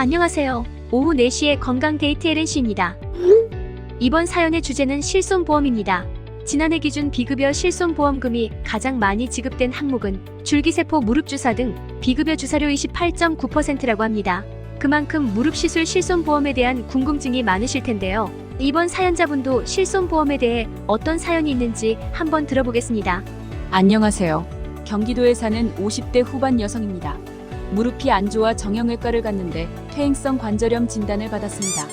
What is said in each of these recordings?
안녕하세요. 오후 4시에 건강 데이트 LNC입니다. 이번 사연의 주제는 실손보험입니다. 지난해 기준 비급여 실손보험금이 가장 많이 지급된 항목은 줄기세포 무릎주사 등 비급여 주사료 28.9%라고 합니다. 그만큼 무릎시술 실손보험에 대한 궁금증이 많으실 텐데요. 이번 사연자분도 실손보험에 대해 어떤 사연이 있는지 한번 들어보겠습니다. 안녕하세요. 경기도에 사는 50대 후반 여성입니다. 무릎이 안 좋아 정형외과를 갔는데 퇴행성 관절염 진단을 받았습니다.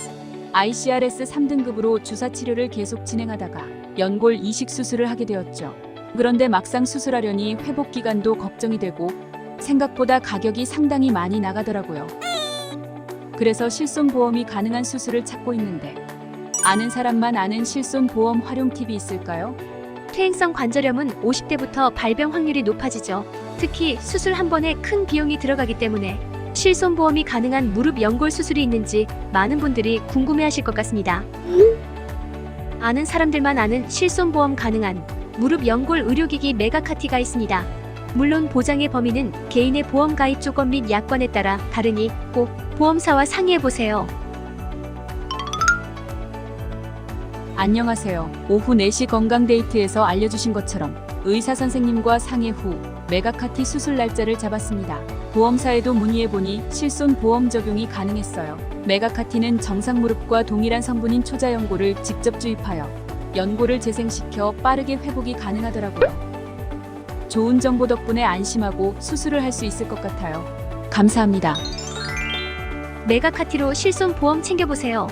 ICRS 3등급으로 주사 치료를 계속 진행하다가 연골 이식 수술을 하게 되었죠. 그런데 막상 수술하려니 회복 기간도 걱정이 되고 생각보다 가격이 상당히 많이 나가더라고요. 그래서 실손보험이 가능한 수술을 찾고 있는데 아는 사람만 아는 실손보험 활용 팁이 있을까요? 퇴행성 관절염은 50대부터 발병 확률이 높아지죠. 특히 수술 한 번에 큰 비용이 들어가기 때문에 실손보험이 가능한 무릎 연골 수술이 있는지 많은 분들이 궁금해하실 것 같습니다. 아는 사람들만 아는 실손보험 가능한 무릎 연골 의료기기 메가카티가 있습니다. 물론 보장의 범위는 개인의 보험 가입 조건 및 약관에 따라 다르니 꼭 보험사와 상의해 보세요. 안녕하세요. 오후 4시 건강 데이트에서 알려주신 것처럼 의사 선생님과 상의 후 메가카티 수술 날짜를 잡았습니다. 보험사에도 문의해보니 실손 보험 적용이 가능했어요. 메가카티는 정상 무릎과 동일한 성분인 초자 연골을 직접 주입하여 연골을 재생시켜 빠르게 회복이 가능하더라고요. 좋은 정보 덕분에 안심하고 수술을 할 수 있을 것 같아요. 감사합니다. 메가카티로 실손 보험 챙겨보세요.